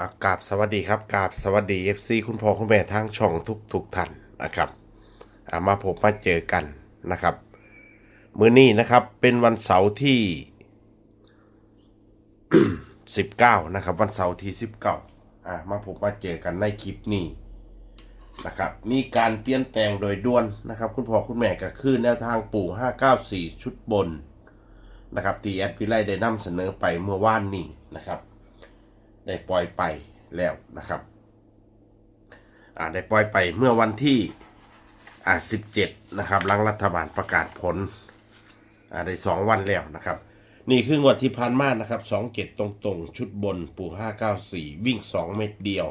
อากราบสวัสดีครับกราบสวัสดี FC คุณพ่อคุณแม่ทางช่องทุกทุกท่านนะครับามาพบมาเจอกันนะครับ มื้อนี้นะครับเป็นวันเสาร์ที่ 19 นะครับ วันเสาร์ที่ 19อ่ามาพบมาเจอกันในคลิปนี้นะครับ มีการเปลี่ยนแปลงโดยด่วนนะครับ คุณพ่อคุณแม่ก็คือแนวทางปู่ 594 ชุดบนนะครับที่แอดวิไลได้นำเสนอไปเมื่อวานนี้นะครับ ได้ปล่อยไปแล้วนะครับอ่าได้ปล่อยไปเมื่อวันที่อ่า17นะครับหลังรัฐบาลประกาศผลอ่าได้สองวันแล้วนะครับ นี่คืองวดที่ผ่านมานะครับสองเจ็ดตรงๆ ชุดบนปู่ห้าเก้าสี่วิ่งสองเม็ดเดียว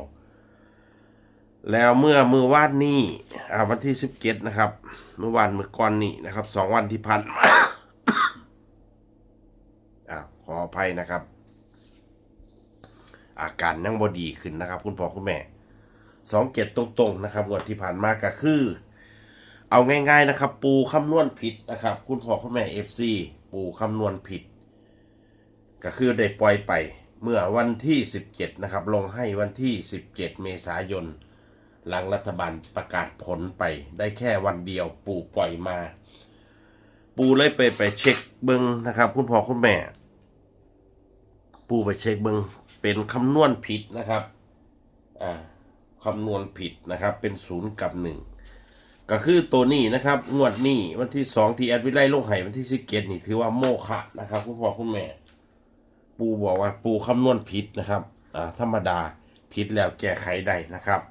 แล้วเมื่อมือวานนี้อ่าวันที่สิบเจ็ดนะครับเมื่อวานเมื่อก่อนนี้นะครับสองวันที่ผ่านมาอ่าขออภัยนะครับ อาการยังบอดีขึ้นนะครับ คุณพ่อคุณแม่สองเจ็ดตรงๆนะครับงวดที่ผ่านมาก็คือ เอาง่ายๆนะครับ ปูคำนวณผิดนะครับ คุณพ่อคุณแม่เอฟซีปูคำนวณผิด ก็คือได้ปล่อยไปเมื่อวันที่ 17 นะครับ ลงให้วันที่ 17 เมษายน หลังรัฐบาลประกาศผลไปได้แค่วันเดียวปูปล่อยมา ปูเลยไปไปเช็คเบิงนะครับ คุณพ่อคุณแม่ ปูไปเช็คเบิง เป็นคำนวณผิดนะครับอ่าคำนวณผิดนะครับ เป็นศูนย์กับหนึ่งก็คือตัวนี้นะครับ งวดนี้วันที่สองที่แอดวิไลลงไห้วันที่สิบเกตนี่ถือว่าโมฆะนะครับคุณพ่อคุณแม่ ปูบอกว่าปูคำนวณผิดนะครับอ่าธรรมดาผิดแล้วแก้ไขได้นะครับ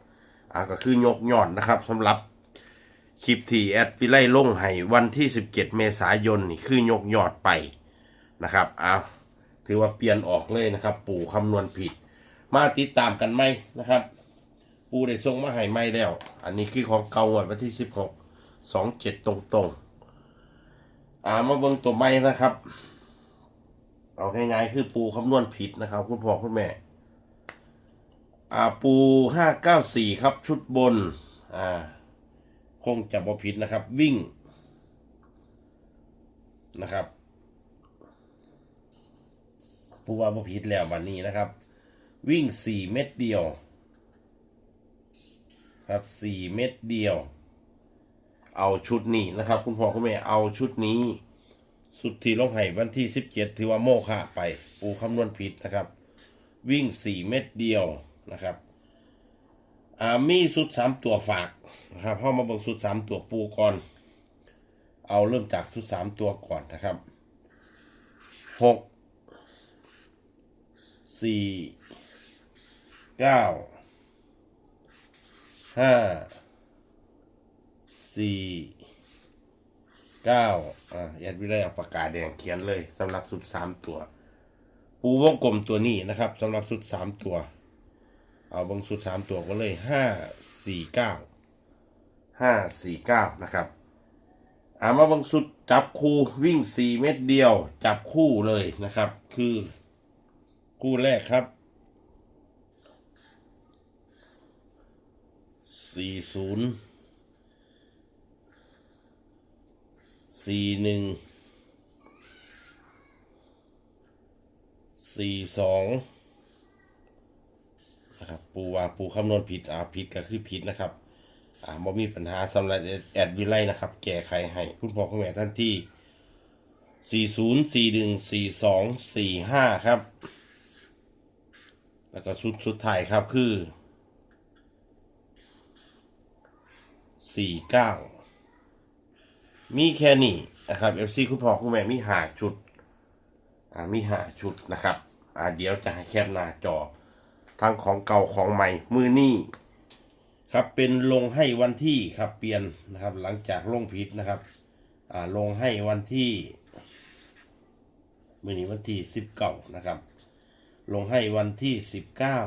อ่าก็คือยกย่อดนะครับสำหรับคลิปที่แอดวิไลลงไห้วันที่ 17 เมษายนนี่คือยกยอดไปนะครับอ้าว ถือว่าเปลี่ยนออกเลยนะครับ ปูคำนวณผิด มาติดตามกันไหมนะครับ ปูได้ส่งมาให้ไม่แล้ว อันนี้คือของเก่าวดวันที่สิบหกสองเจ็ดตรงๆอ่ามาเบิ่งตัวไม้นะครับ เอาง่ายๆคือปูคำนวณผิดนะครับ คุณพ่อคุณแม่ อ่าปูห้าเก้าสี่ครับชุดบน อ่า คงจะบ่ผิดนะครับ วิ่งนะครับ ปูว่าบ่ผิดแล้ววันนี้นะครับ วิ่งสี่เม็ดเดียว ครับสี่เม็ดเดียว เอาชุดนี้นะครับ คุณพ่อคุณแม่เอาชุดนี้ สุดที่ลงไห้วันที่สิบเจ็ดถือว่าโมฆะไป ปูคำนวณผิดนะครับ วิ่งสี่เม็ดเดียวนะครับอ่ามีสุดสามตัวฝากนะครับเข้ามาเบิ่งสุดสามตัวปูก่อนเอาเริ่มจากสุดสามตัวก่อนนะครับหก สี่เก้าห้าสี่เก้าอ่าแอดวิไลเอาปากกาแดงเขียนเลยสำหรับสุดสามตัว ปูวงกลมตัวนี้นะครับสำหรับสุดสามตัว เอาบางสุดสามตัวก็เลยห้าสี่เก้าห้าสี่เก้านะครับอามาบางสุดจับคู่วิ่งสี่เม็ดเดียว จับคู่เลยนะครับ คือ คู่แรกครับ สี่ศูนย์ สี่หนึ่ง สี่สองนะครับปูว่าปูคำนวณผิดอ่าผิดก็คือผิดนะครับอ่าบ่มีปัญหาสำหรับแอดวิไลนะครับ แก้ไขให้คุณพ่อคุณแม่ท่านที่สี่ศูนย์สี่หนึ่งสี่สองสี่ห้าครับ แล้วก็ชุดสุดท้ายครับคือสี่เก้ามีแค่นี้นะครับ FC คุณพ่อคุณแม่มีหาชุดอ่ามีหาชุดนะครับอ่าเดี๋ยวจะให้แคปหน้าจอทั้งของเก่าของใหม่มือนี้ครับเป็นลงให้วันที่ครับเปลี่ยนนะครับ หลังจากลงผิดนะครับอ่าลงให้วันที่ มือนี้วันที่สิบเก้านะครับ ลงให้วันที่สิบเก้า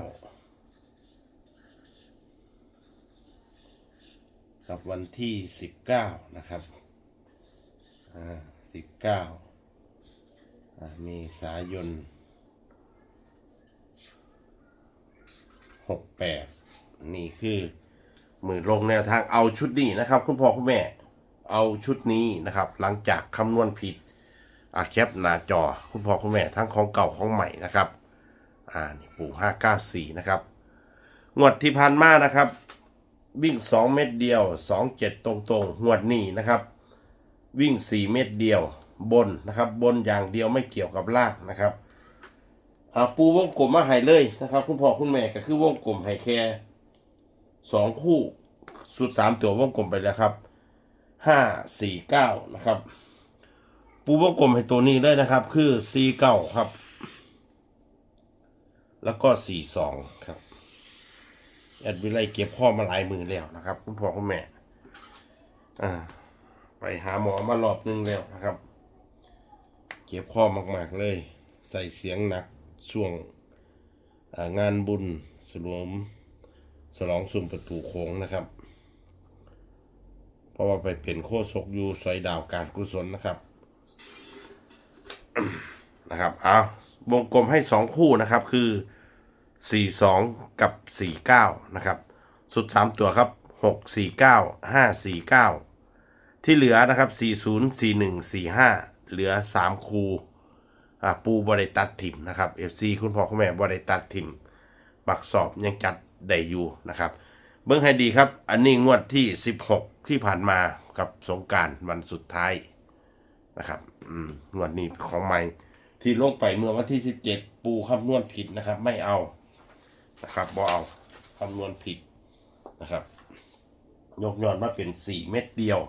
ครับวันที่สิบเก้านะครับ อ่าสิบเก้าเมษายนหกแปดนี่คือมือลงแนวทางเอาชุดนี้นะครับ คุณพ่อคุณแม่เอาชุดนี้นะครับ หลังจากคำนวณผิดอาแคปหน้าจอ คุณพ่อคุณแม่ทั้งของเก่าของใหม่นะครับ อ่านี่ปู่ห้าเก้าสี่นะครับ งวดที่ผ่านมานะครับ วิ่งสองเม็ดเดียวสองเจ็ดตรงๆงวดนี้นะครับ วิ่งสี่เม็ดเดียวบนนะครับ บนอย่างเดียวไม่เกี่ยวกับล่างนะครับอาปูวงกลมมาให้เลยนะครับ คุณพ่อคุณแม่ก็คือวงกลมให้แค่สองคู่สุดสามตัววงกลมไปแล้วครับห้าสี่เก้านะครับ ปูวงกลมให้ตัวนี้เลยนะครับ คือสี่เก้าครับ แล้วก็สี่สองครับแอดวิไลเก็บข้อมาหลายมือแล้วนะครับ คุณพ่อคุณแม่ อ่า ไปหาหมอมารอบนึงแล้วนะครับ เก็บข้อมาก ๆ เลย ใส่เสียงหนักช่วงงานบุญสลวมสลองสุ่มประตูโค้งนะครับ เพราะว่าไปเป็นโคศกอยู่ซอยดาวการกุศลนะครับ นะครับ เอา วงกลมให้สองคู่นะครับ คือ 42 กับ 49 นะครับ สุด 3 ตัวครับ 6 49 5 49 ที่เหลือนะครับ 40 41 45 เหลือ 3 คูอ่าปูบริตัดถิ่มนะครับ FC คุณพ่อคุณแม่บริตัดถิ่มบักสอบยังจัดได้อยู่นะครับ เบิ้องให้ดีครับ อันนี้งวดที่ 16 ที่ผ่านมากับสงการวันสุดท้ายนะครับ อืมงวดนี้ของใหม่ ที่ลงไปเมื่อวันที่17ปูคำนวณผิดนะครับ ไม่เอานะครับบอเอาคำนวณผิดนะครับยกยอดมาเป็นสี่เม็ดเดียว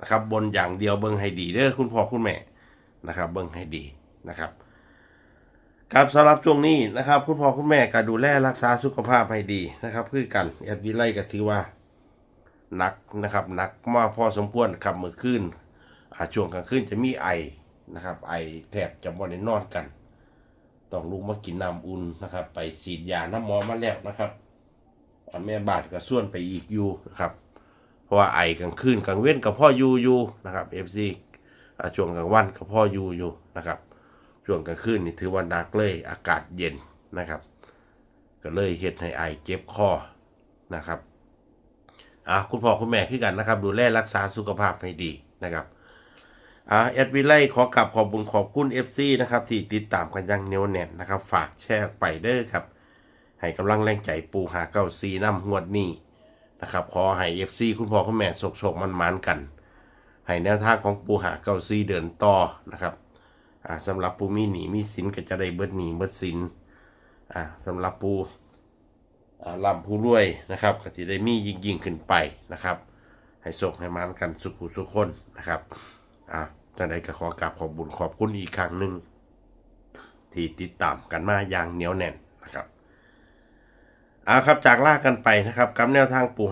นะครับ บนอย่างเดียวเบิ้งให้ดีเด้อคุณพ่อคุณแม่นะครับ เบิ้งให้ดีนะครับครับสำหรับช่วงนี้นะครับ คุณพ่อคุณแม่ก็ดูแลรักษาสุขภาพให้ดีนะครับคือกันแอดวิไลก็ถือว่าหนักนะครับหนักมากพอสมควรครับเมื่อคืนช่วงกลางคืนจะมีไอ นะครับ ไอแทบจะบ่ได้นอนกันต้องลุกมากินน้ำอุ่นนะครับ ไปฉีดยาน้ำหมอมาแล้วนะครับแม่บาดก็ส่วนไปอีกอยู่นะครับ เพราะว่าไอกลางคืนกลางเว้นกับพ่ออยู่อยู่นะครับเอฟซีช่วงกลางวันกับพ่ออยู่อยู่นะครับช่วงกลางคืนนี่ถือว่านักเลยอากาศเย็นนะครับ ก็เลยเฮ็ดให้ไอเจ็บคอนะครับอะคุณพ่อคุณแม่ขึ้นกันนะครับ ดูแลรักษาสุขภาพให้ดีนะครับ อ่าแอดวิไลขอกลับขอบคุญขอบคุณ FC นะครับที่ติดตามกันยังเนียวแน่นนะครับ ฝากแชร์ไปเด้อครับ ให้กำลังแรงใจปูหาเก้าซีน้ำงวดนี้นะครับขอให้ FC คุณพ่อคุณแม่โศกโศกมันมันกัน ให้แนวทางของปูหาเก้าซีเดินต่อนะครับอ่าสำหรับปูมีหนีมีสินก็จะได้เบิดหนีเบิดสินอ่าสำหรับปูอ่าลำผู้รวยนะครับก็จะได้มียิ่งยิ่งขึ้นไปนะครับ ให้โศกให้มันกันสุขุสุขคนนะครับ อะท่านใดก็ขอกราบขอบบุญขอบคุณอีกครั้งหนึ่งที่ติดตามกันมาอย่างเหนียวแน่นนะครับเอาครับจากลากันไปนะครับกับแนวทางปู่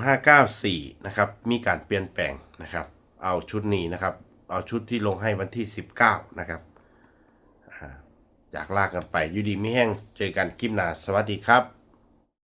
594นะครับมีการเปลี่ยนแปลงนะครับ เอาชุดนี้นะครับ เอาชุดที่ลงให้วันที่ 19 นะครับจากลากันไปยูดีไม่แห้งเจอกันคลิปหน้าสวัสดีครับ